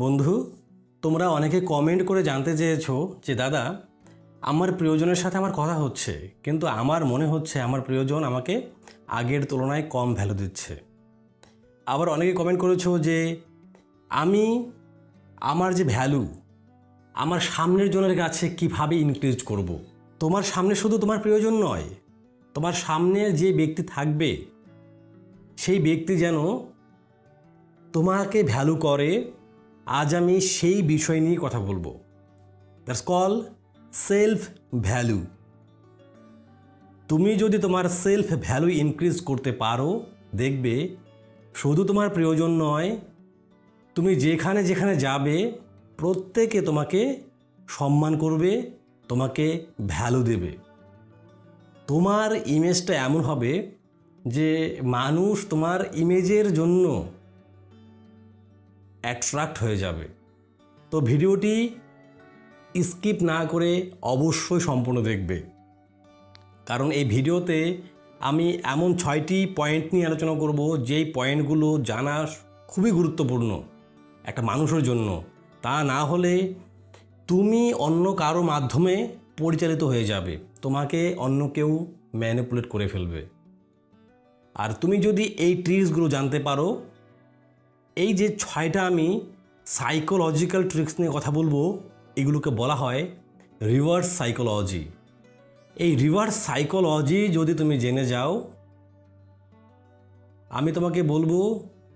বন্ধু, তোমরা অনেকে কমেন্ট করে জানতে চেয়েছো যে, দাদা, আমার প্রিয়জনের সাথে আমার কথা হচ্ছে, কিন্তু আমার মনে হচ্ছে আমার প্রিয়জন আমাকে আগের তুলনায় কম ভ্যালু দিচ্ছে আবার অনেকে কমেন্ট করেছ যে, আমি, আমার যে ভ্যালু আমার সামনের জনের কাছে কীভাবে ইনক্রিজ করব। তোমার সামনে শুধু তোমার প্রিয়জন নয়, তোমার সামনে যে ব্যক্তি থাকবে, সেই ব্যক্তি যেন তোমাকে ভ্যালু করে আজ আমি সেই বিষয় নিয়ে কথা বলব। দ্যাটস কল সেলফ ভ্যালু তুমি যদি তোমার সেলফ ভ্যালু ইনক্রিজ করতে পারো, দেখবে শুধু তোমার প্রয়োজন নয়, তুমি যেখানে যেখানে যাবে, প্রত্যেকে তোমাকে সম্মান করবে, তোমাকে ভ্যালু দেবে। তোমার ইমেজটা এমন হবে যে মানুষ তোমার ইমেজের জন্য অ্যাট্রাক্ট হয়ে যাবে। তো ভিডিওটি স্কিপ না করে অবশ্যই সম্পূর্ণ দেখবে। কারণ এই ভিডিওতে আমি এমন ছয়টি পয়েন্ট নিয়ে আলোচনা করব, যেই পয়েন্টগুলো জানা খুবই গুরুত্বপূর্ণ একটা মানুষের জন্য। তা না হলে তুমি অন্য কারও মাধ্যমে পরিচালিত হয়ে যাবে। তোমাকে অন্য কেউ ম্যানিপুলেট করে ফেলবে। আর তুমি যদি এই ট্রিক্সগুলো জানতে পারো এই যে ছয়টা আমি সাইকোলজিক্যাল ট্রিক্স নিয়ে কথা বলব, এগুলোকে বলা হয় রিভার্স সাইকোলজি এই রিভার্স সাইকোলজি যদি তুমি জেনে যাও, আমি তোমাকে বলব,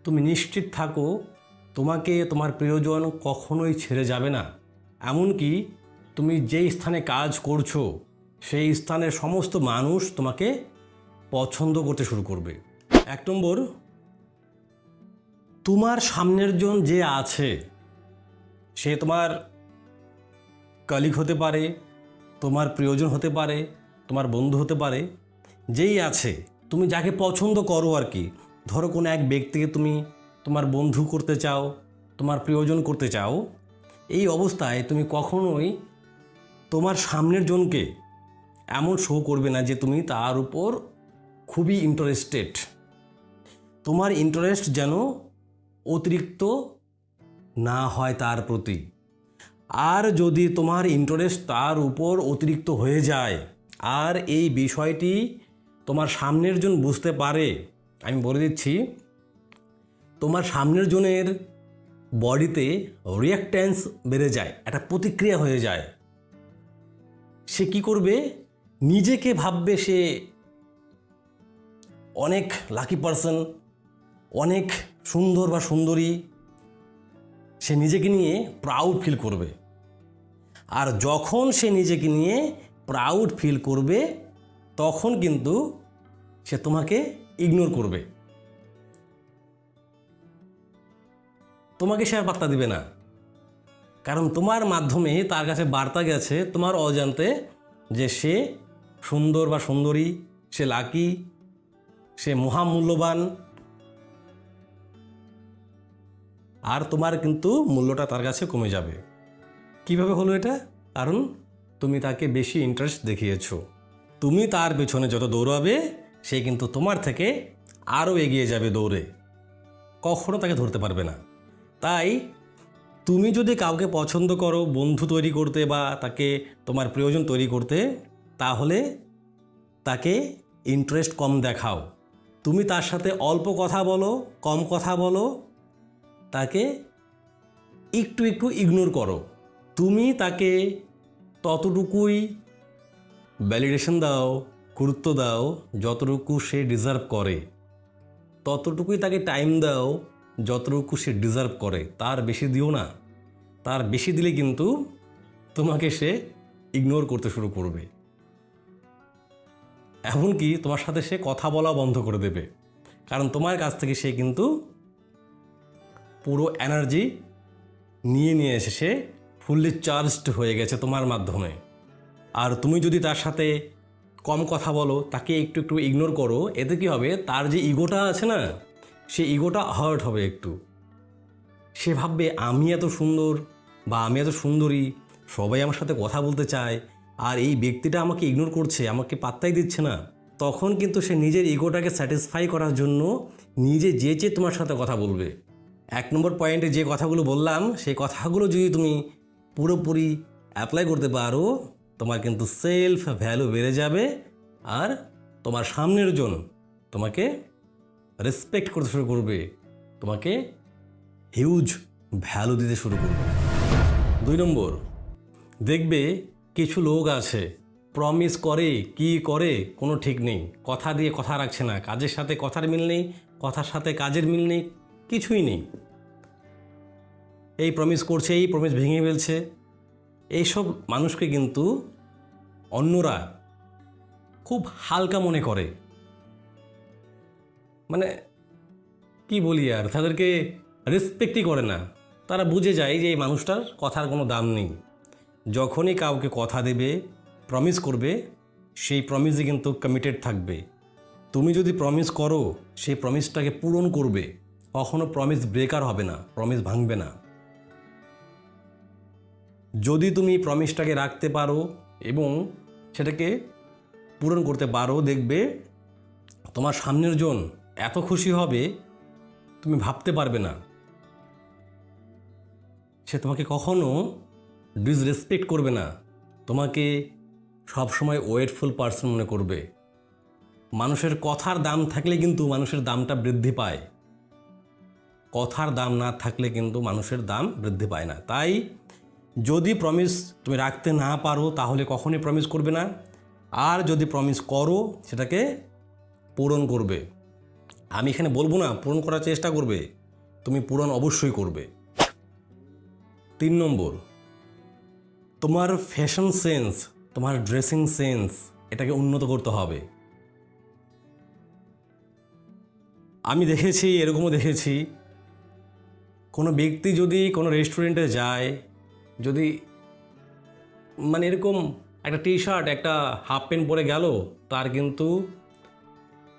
তুমি নিশ্চিত থাকো, তোমাকে, তোমার প্রিয়জন কখনোই ছেড়ে যাবে না। এমনকি তুমি যেই স্থানে কাজ করছ, সেই স্থানের সমস্ত মানুষ তোমাকে পছন্দ করতে শুরু করবে। এক নম্বর তোমার সামনের জন যে আছে, সে তোমার কলিগ হতে পারে, তোমার প্রিয়জন হতে পারে, তোমার বন্ধু হতে পারে, যেই আছে, তুমি যাকে পছন্দ করো আর কি। ধরো কোনো এক ব্যক্তিকে তুমি তোমার বন্ধু করতে চাও, তোমার প্রিয়জন করতে চাও, এই অবস্থায় তুমি কখনোই তোমার সামনের জনকে এমন শো করবে না যে তুমি তার উপর খুবই ইন্টারেস্টেড তোমার ইন্টারেস্ট যেন অতিরিক্ত না হয় তার প্রতি। আর যদি তোমার ইন্টারেস্ট তার উপর অতিরিক্ত হয়ে যায়, আর এই বিষয়টি তোমার সামনের জন বুঝতে পারে, আমি বলে দিচ্ছি, তোমার সামনের জনের বডিতে রিয়াক্ট্যান্স বেড়ে যায়, একটা প্রতিক্রিয়া হয়ে যায়। সে কি করবে? নিজেকে ভাববে সে অনেক লাকি পারসন অনেক সুন্দর বা সুন্দরী, সে নিজেকে নিয়ে প্রাউড ফিল করবে। আর যখন সে নিজেকে নিয়ে প্রাউড ফিল করবে, তখন কিন্তু সে তোমাকে ইগনোর করবে। তোমাকে সে আর পাত্তা দিবে না। কারণ তোমার মাধ্যমে তার কাছে বার্তা গেছে, তোমার অজান্তে যে সে সুন্দর বা সুন্দরী, সে লাকি সে মহামূল্যবান আর তোমার কিন্তু মূল্যটা তার কাছে কমে যাবে। কীভাবে হলো এটা? কারণ তুমি তাকে বেশি ইন্টারেস্ট দেখিয়েছো। তুমি তার পেছনে যত দৌড়াবে, সে কিন্তু তোমার থেকে আরও এগিয়ে যাবে দৌড়ে। কখনো তাকে ধরতে পারবে না। তাই তুমি যদি কাউকে পছন্দ করো, বন্ধু তৈরি করতে বা তাকে তোমার প্রয়োজন তৈরি করতে, তাহলে তাকে ইন্টারেস্ট কম দেখাও। তুমি তার সাথে অল্প কথা বলো, কম কথা বলো তাকে একটু একটু ইগনোর করো। তুমি তাকে ততটুকুই ভ্যালিডেশন দাও, গুরুত্ব দাও, যতটুকু সে ডিজার্ভ করে। ততটুকুই তাকে টাইম দাও, যতটুকু সে ডিজার্ভ করে। তার বেশি দিও না। তার বেশি দিলে কিন্তু তোমাকে সে ইগনোর করতে শুরু করবে। এমনকি তোমার সাথে সে কথা বলা বন্ধ করে দেবে। কারণ তোমার কাছ থেকে সে কিন্তু পুরো এনার্জি নিয়ে নিয়ে এসে সে ফুললি চার্জড হয়ে গেছে তোমার মাধ্যমে। আর তুমি যদি তার সাথে কম কথা বলো, তাকে একটু একটু ইগনোর করো, এতে কি হবে? তার যে ইগোটা আছে না, সে ইগোটা হার্ট হবে একটু। সে ভাববে, আমি এত সুন্দর বা আমি এত সুন্দরী, সবাই আমার সাথে কথা বলতে চায়, আর এই ব্যক্তিটা আমাকে ইগনোর করছে, আমাকে পাত্তাই দিচ্ছে না। তখন কিন্তু সে নিজের ইগোটাকে স্যাটিসফাই করার জন্য নিজে যে চেয়ে তোমার সাথে কথা বলবে। এক নম্বর পয়েন্টে যে কথাগুলো বললাম, সেই কথাগুলো যদি তুমি পুরোপুরি অ্যাপ্লাই করতে পারো, তোমার কিন্তু সেলফ ভ্যালু বেড়ে যাবে আর তোমার সামনের জন তোমাকে রেসপেক্ট করতে শুরু করবে, তোমাকে হিউজ ভ্যালু দিতে শুরু করবে। দুই নম্বর, দেখবে কিছু লোক আছে প্রমিস করে কি করে কোনো ঠিক নেই, কথা দিয়ে কথা রাখছে না, কাজের সাথে কথার মিল নেই, কথার সাথে কাজের মিল নেই কিছুই নেই। এই প্রমিস করছে, এই প্রমিস ভেঙে ফেলছে। এইসব মানুষকে কিন্তু অন্যরা খুব হালকা মনে করে। মানে কি বলি আর, তাদেরকে রেসপেক্টই করে না। তারা বুঝে যায় যে এই মানুষটার কথার কোনো দাম নেই। যখনই কাউকে কথা দেবে প্রমিস করবে, সেই প্রমিসে কিন্তু কমিটেড থাকবে। তুমি যদি প্রমিস করো, সেই প্রমিসটাকে পূরণ করবে। কখনো প্রমিস ব্রেকার হবে না প্রমিস ভাঙবে না। যদি তুমি প্রমিসটাকে রাখতে পারো এবং সেটাকে পূরণ করতে পারো, দেখবে তোমার সামনের জন এত খুশি হবে, তুমি ভাবতে পারবে না। সে তোমাকে কখনো ডিসরেসপেক্ট করবে না। তোমাকে সবসময় ওয়েটফুল পার্সন মনে করবে। মানুষের কথার দাম থাকলে কিন্তু মানুষের দামটা বৃদ্ধি পায়। কথার দাম না থাকলে কিন্তু মানুষের দাম বৃদ্ধি পায় না। তাই যদি প্রমিস তুমি রাখতে না পারো, তাহলে কখনোই প্রমিস করবে না। আর যদি প্রমিস করো, সেটাকে পূরণ করবে। আমি এখানে বলব না, পূরণ করার চেষ্টা করবে। তুমি পূরণ অবশ্যই করবে। তিন নম্বর, তোমার ফ্যাশন সেন্স তোমার ড্রেসিং সেন্স এটাকে উন্নত করতে হবে। আমি দেখেছি, এরকমও দেখেছি কোনো ব্যক্তি যদি কোনো রেস্টুরেন্টে যায়, যদি মানে এরকম একটা টি শার্ট একটা হাফ প্যান্ট পরে গেল, তার কিন্তু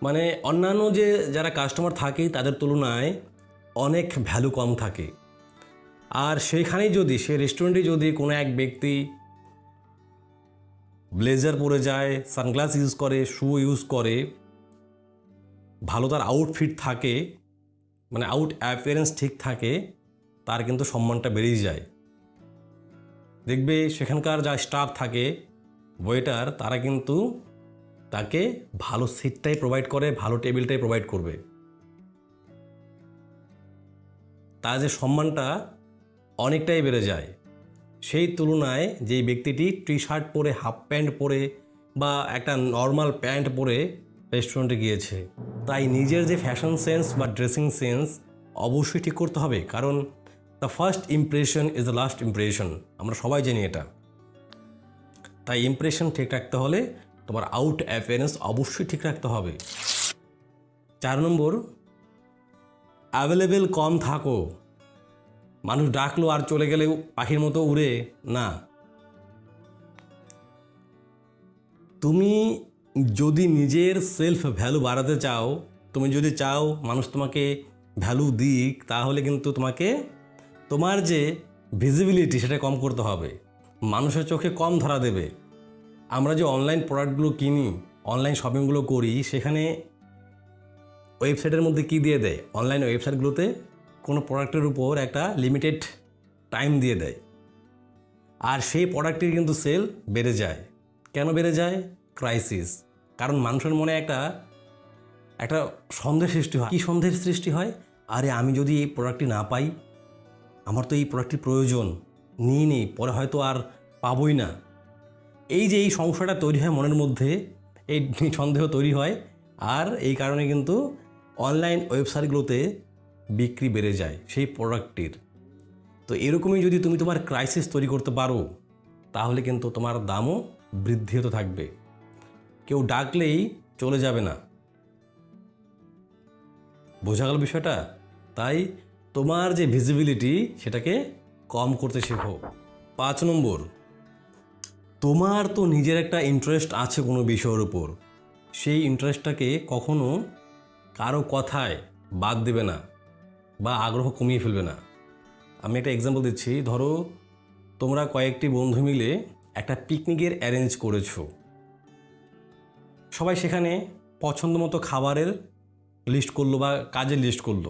মানে অন্যান্য যে যারা কাস্টমার থাকে তাদের তুলনায় অনেক ভ্যালু কম থাকে। আর সেইখানেই যদি সে রেস্টুরেন্টে যদি কোনো এক ব্যক্তি ব্লেজার পরে যায় সানগ্লাস ইউজ করে শু ইউজ করে, ভালো তার আউটফিট থাকে মানে আউট অ্যাপিয়ারেন্স ঠিক থাকে, তার কিন্তু সম্মানটা বেড়েই যায়। দেখবে সেখানকার যা স্টাফ থাকে ওয়েটার তারা কিন্তু তাকে ভালো সিটটাই প্রোভাইড করে, ভালো টেবিলটাই প্রোভাইড করবে। তার যে সম্মানটা অনেকটাই বেড়ে যায়। সেই তুলনায় যেই ব্যক্তিটি টি শার্ট পরে হাফ প্যান্ট পরে বা একটা নর্মাল প্যান্ট পরে রেস্টুরেন্টে গিয়েছে। তাই নিজের যে ফ্যাশন সেন্স বা ড্রেসিং সেন্স অবশ্যই ঠিক করতে হবে, কারণ the first impression is the last impression আমরা সবাই জানি এটা। তাই ইমপ্রেশন ঠিক রাখতে হলে তোমার আউট অ্যাপিয়ারেন্স অবশ্যই ঠিক রাখতে হবে। চার নম্বর অ্যাভেলেবেল কম থাকো। মানুষ ডাকলো আর চলে গেলে পাখির মতো উড়ে, না। তুমি যদি নিজের সেলফ ভ্যালু বাড়াতে চাও, তুমি যদি চাও মানুষ তোমাকে ভ্যালু দিক, তাহলে কিন্তু তোমাকে তোমার যে ভিজিবিলিটি সেটা কম করতে হবে। মানুষের চোখে কম ধরা দেবে। আমরা যে অনলাইন প্রোডাক্টগুলো কিনি অনলাইন শপিংগুলো করি, সেখানে ওয়েবসাইটের মধ্যে কি দিয়ে দেয়? অনলাইন ওয়েবসাইটগুলোতে কোনো প্রোডাক্টের উপর একটা লিমিটেড টাইম দিয়ে দেয়। আর সেই প্রোডাক্টের কিন্তু সেল বেড়ে যায়। কেন বেড়ে যায়? ক্রাইসিস কারণ মানুষের মনে একটা একটা সন্দেহ সৃষ্টি হয়। কী সন্দেহের সৃষ্টি হয়? আরে আমি যদি এই প্রোডাক্টটি না পাই, আমার তো এই প্রোডাক্টটির প্রয়োজন। নিয়ে নেই, পরে হয়তো আর পাবই না। এই যে এই সমস্যাটা তৈরি হয় মনের মধ্যে, এই সন্দেহ তৈরি হয়, আর এই কারণে কিন্তু অনলাইন ওয়েবসাইটগুলোতে বিক্রি বেড়ে যায় সেই প্রোডাক্টটির তো এরকমই যদি তুমি তোমার ক্রাইসিস তৈরি করতে পারো, তাহলে কিন্তু তোমার দামও বৃদ্ধি হতে থাকবে। কেউ ডাকলেই চলে যাবে না। বোঝা গেল বিষয়টা? তাই তোমার যে ভিজিবিলিটি সেটাকে কম করতে শেখো। পাঁচ নম্বর, তোমার তো নিজের একটা ইন্টারেস্ট আছে কোনো বিষয়ের উপর। সেই ইন্টারেস্টটাকে কখনো কারও কথায় বাদ দেবে না বা আগ্রহ কমিয়ে ফেলবে না। আমি একটা এক্সাম্পল দিচ্ছি। ধরো, তোমরা কয়েকটি বন্ধু মিলে একটা পিকনিকের অ্যারেঞ্জ করেছ। সবাই সেখানে পছন্দ মতো খাবারের লিস্ট করল বা কাজের লিস্ট করল।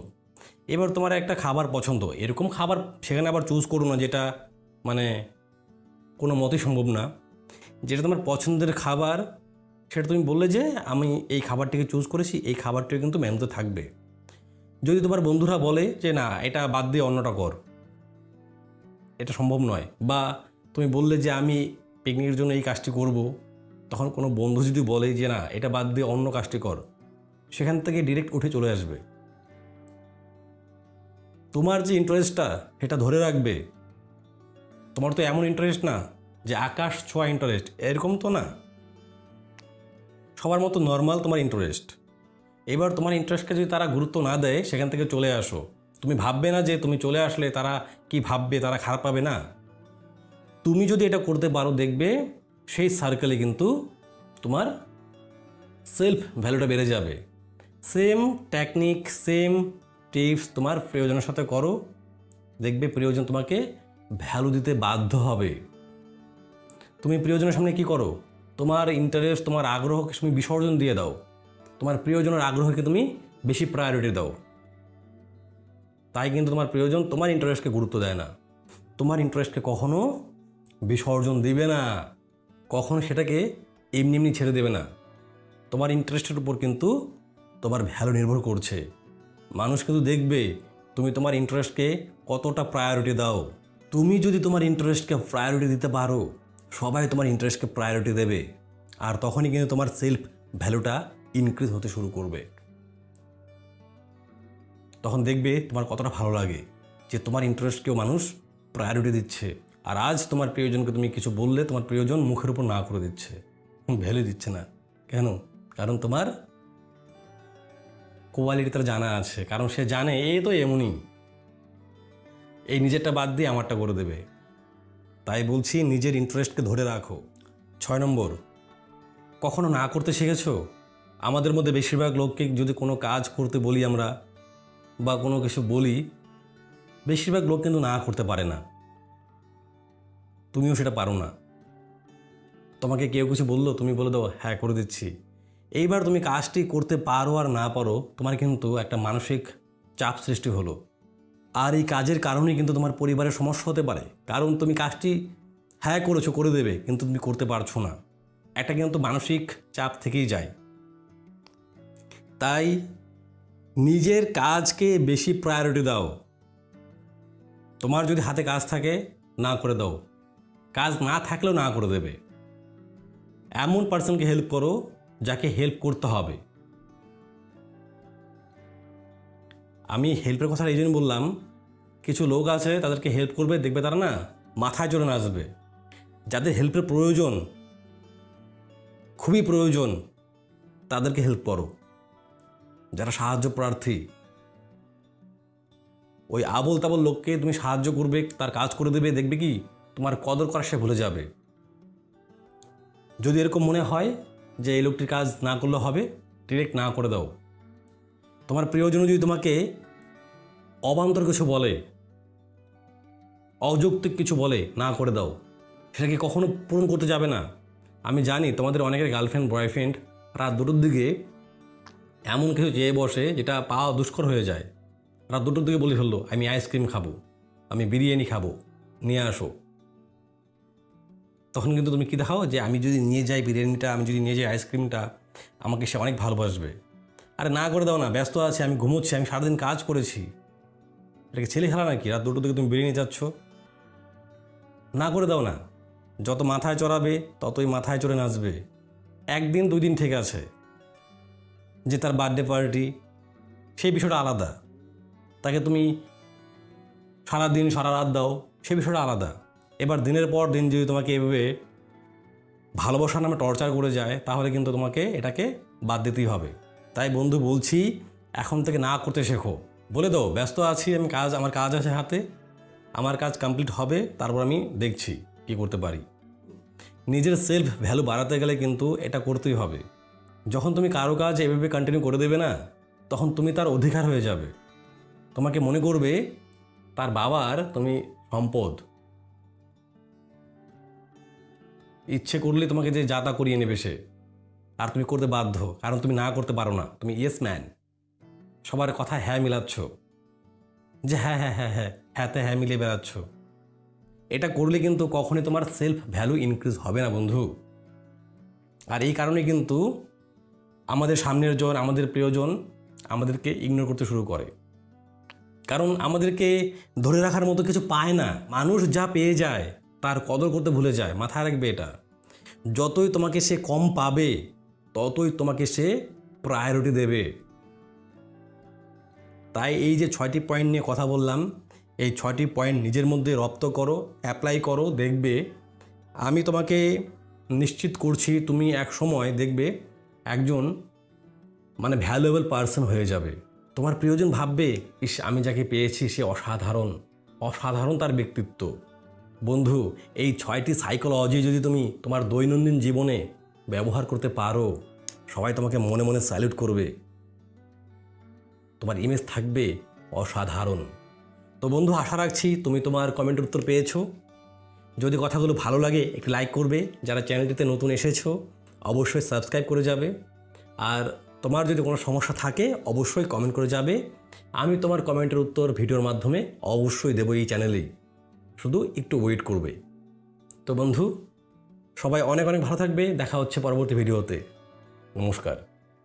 এবার তোমার একটা খাবার পছন্দ, এরকম খাবার সেখানে আবার চুজ করো না যেটা মানে কোনো মতেই সম্ভব না। যেটা তোমার পছন্দের খাবার, সেটা তুমি বললে যে, আমি এই খাবারটিকে চুজ করেছি, এই খাবারটিও কিন্তু মেনুতে থাকবে। যদি তোমার বন্ধুরা বলে যে, না, এটা বাদ দিয়ে অন্যটা কর, এটা সম্ভব নয়। বা তুমি বললে যে, আমি পিকনিকের জন্য এই কাজটি করব। তখন কোনো বন্ধু যদি বলে যে, না, এটা বাদ দিয়ে অন্য কাজটি কর, সেখান থেকে ডিরেক্ট উঠে চলে আসবে। তোমার যে ইন্টারেস্টটা সেটা ধরে রাখবে। তোমার তো এমন ইন্টারেস্ট না যে আকাশ ছোঁয়া ইন্টারেস্ট এরকম তো না। সবার মতো নর্মাল তোমার ইন্টারেস্ট এবার তোমার ইন্টারেস্টকে যদি তারা গুরুত্ব না দেয়, সেখান থেকে চলে আসো। তুমি ভাববে না যে, তুমি চলে আসলে তারা কি ভাববে, তারা খারাপ পাবে না। তুমি যদি এটা করতে পারো, দেখবে সেই সার্কেলে কিন্তু তোমার সেলফ ভ্যালুটা বেড়ে যাবে। সেম টেকনিক সেম টিপস তোমার প্রিয়জনের সাথে করো। দেখবে প্রিয়জন তোমাকে ভ্যালু দিতে বাধ্য হবে। তুমি প্রিয়জনের সামনে কি করো? তোমার ইন্টারেস্ট তোমার আগ্রহকে তুমি বিসর্জন দিয়ে দাও। তোমার প্রিয়জনের আগ্রহকে তুমি বেশি প্রায়োরিটি দাও। তাই কিন্তু তোমার প্রিয়জন তোমার ইন্টারেস্টকে গুরুত্ব দেয় না। তোমার ইন্টারেস্টকে কখনো বিসর্জন দিবে না। কখনো সেটাকে এমনি এমনি ছেড়ে দেবে না। তোমার ইন্টারেস্টের উপর কিন্তু তোমার ভ্যালু নির্ভর করছে। মানুষ কিন্তু দেখবে তুমি তোমার ইন্টারেস্টকে কতটা প্রায়োরিটি দাও। তুমি যদি তোমার ইন্টারেস্টকে প্রায়োরিটি দিতে পারো, সবাই তোমার ইন্টারেস্টকে প্রায়োরিটি দেবে। আর তখনই কিন্তু তোমার সেলফ ভ্যালুটা ইনক্রিজ হতে শুরু করবে। তখন দেখবে তোমার কতটা ভালো লাগে যে তোমার ইন্টারেস্টকেও মানুষ প্রায়োরিটি দিচ্ছে। আর আজ তোমার প্রিয়জনকে তুমি কিছু বললে তোমার প্রিয়জন মুখের উপর না করে দিচ্ছে। ভেলে দিচ্ছে না। কেন? কারণ তোমার কোয়ালিটি তার জানা আছে। কারণ সে জানে এই তো এমনই। এই নিজেরটা বাদ দিয়ে আমারটা করে দেবে। তাই বলছি, নিজের ইন্টারেস্টকে ধরে রাখো। ছয় নম্বর, কখনো না করতে শিখেছো? আমাদের মধ্যে বেশিরভাগ লোককে যদি কোনো কাজ করতে বলি আমরা, বা কোনো কিছু বলি, বেশিরভাগ লোক কিন্তু না করতে পারে না। তুমিও সেটা পারো না। তোমাকে কেউ কিছু বলল, তুমি বলে দাও হ্যাঁ করে দিচ্ছি। এইবার তুমি কাজটি করতে পারো আর না পারো, তোমার কিন্তু একটা মানসিক চাপ সৃষ্টি হলো। আর এই কাজের কারণেই কিন্তু তোমার পরিবারের সমস্যা হতে পারে। কারণ তুমি কাজটি হ্যাঁ করেছ, করে দেবে, কিন্তু তুমি করতে পারছ না। একটা কিন্তু মানসিক চাপ থেকেই যায়। তাই নিজের কাজকে বেশি প্রায়োরিটি দাও। তোমার যদি হাতে কাজ থাকে, না করে দাও। কাজ না থাকলেও না করে দেবে। এমন পার্সনকে হেল্প করো, যাকে হেল্প করতে হবে। আমি হেল্পের কথা এই জন্য বললাম, কিছু লোক আছে, তাদেরকে হেল্প করবে, দেখবে তারা না মাথায় চড়ে আসবে যাদের হেল্পের প্রয়োজন, খুবই প্রয়োজন, তাদেরকে হেল্প করো। যারা সাহায্য প্রার্থী, ওই আবল তাবল লোককে তুমি সাহায্য করবে, তার কাজ করে দেবে, দেখবে কি? তোমার কদর করা সে ভুলে যাবে। যদি এরকম মনে হয় যে এই লোকটির কাজ না করলে হবে ডিরেক্ট না করে দাও। তোমার প্রিয়জন যদি তোমাকে অবান্তর কিছু বলে, অযৌক্তিক কিছু বলে না করে দাও সেটাকে কখনো পূরণ করতে যাবে না? আমি জানি তোমাদের অনেকের গার্লফ্রেন্ড বয়ফ্রেন্ড রাত দুটোর দিকে এমন কিছু চেয়ে বসে যেটা পাওয়া দুষ্কর হয়ে যায়। রাত দুটোর দিকে বলে ফেলল, আমি আইসক্রিম খাব, আমি বিরিয়ানি খাব, নিয়ে আসো। তখন কিন্তু তুমি কি দেখাও যে আমি যদি নিয়ে যাই বিরিয়ানিটা, আমি যদি নিয়ে যাই আইসক্রিমটা আমাকে সে অনেক ভালোবাসবে। আরে না করে দাও না, ব্যস্ত আছে, আমি ঘুমোচ্ছি, আমি সারাদিন কাজ করেছি। এটাকে ছেলে খেলা নাকি? রাত দুটো থেকে তুমি বেরিয়ে যাচ্ছ না করে দাও না। যত মাথায় চড়াবে, ততই মাথায় চড়ে নাচবে। একদিন দুই দিন ঠিক আছে। যে তার বার্থডে পার্টি সেই বিষয়টা আলাদা। তাকে তুমি সারাদিন, সারা রাত দাও, সেই বিষয়টা আলাদা। এবার দিনের পর দিন যদি তোমাকে এভাবে ভালোবাসার নামে টর্চার করে যায়, তাহলে কিন্তু তোমাকে এটাকে বাদ দিতেই হবে। তাই বন্ধু, বলছি, এখন থেকে না করতে শেখো। বলে দাও, ব্যস্ত আছি আমি, কাজ, আমার কাজ আছে হাতে। আমার কাজ কমপ্লিট হবে, তারপর আমি দেখছি কি করতে পারি। নিজের সেলফ ভ্যালু বাড়াতে গেলে কিন্তু এটা করতেই হবে। যখন তুমি কারও কাজ এভাবে কন্টিনিউ করে দেবে না, তখন তুমি তার অধিকার হয়ে যাবে। তোমাকে মনে করবে, তার বাবার তুমি সম্পদ। ইচ্ছে করলে তোমাকে যে যাতা করিয়ে নেবে সে। আর তুমি করতে বাধ্য, কারণ তুমি না করতে পারো না। তুমি ইয়েস ম্যান সবার কথা হ্যাঁ মিলাচ্ছ। যে হ্যাঁ হ্যাঁ হ্যাঁ হ্যাঁ হ্যাঁতে হ্যাঁ মিলিয়ে বেড়াচ্ছ। এটা করলে কিন্তু কখনই তোমার সেলফ ভ্যালু ইনক্রিজ হবে না, বন্ধু। আর এই কারণে কিন্তু আমাদের সামনের জন, আমাদের প্রিয়জন আমাদেরকে ইগনোর করতে শুরু করে। কারণ আমাদেরকে ধরে রাখার মতো কিছু পায় না। মানুষ যা পেয়ে যায় তার কদর করতে ভুলে যায়, মাথায় রাখবে এটা। যতই তোমাকে সে কম পাবে, ততই তোমাকে সে প্রায়োরিটি দেবে। তাই এই যে ছয়টি পয়েন্ট নিয়ে কথা বললাম, এই ছয়টি পয়েন্ট নিজের মধ্যে রপ্ত করো অ্যাপ্লাই করো, দেখবে আমি তোমাকে নিশ্চিত করছি তুমি এক সময় দেখবে একজন মানে ভ্যালুয়েবল পার্সন হয়ে যাবে। তোমার প্রিয়জন ভাববে, ইস, আমি যাকে পেয়েছি সে অসাধারণ। অসাধারণ তার ব্যক্তিত্ব। বন্ধু, এই ছয়টি সাইকোলজি যদি তুমি তোমার দৈনন্দিন জীবনে ব্যবহার করতে পারো, সবাই তোমাকে মনে মনে স্যালুট করবে। তোমার ইমেজ থাকবে অসাধারণ। তো বন্ধু, আশা রাখছি তুমি তোমার কমেন্টের উত্তর পেয়েছ। যদি কথাগুলো ভালো লাগে, একটু লাইক করবে। যারা চ্যানেলটিতে নতুন এসেছ, অবশ্যই সাবস্ক্রাইব করে যাবে। আর তোমার যদি কোনো সমস্যা থাকে, অবশ্যই কমেন্ট করে যাবে। আমি তোমার কমেন্টের উত্তর ভিডিওর মাধ্যমে অবশ্যই দেবো এই চ্যানেলেই শুধু একটু ওয়েট করবে। তো বন্ধু, সবাই অনেক অনেক ভালো থাকবে। দেখা হচ্ছে পরবর্তী ভিডিওতে নমস্কার।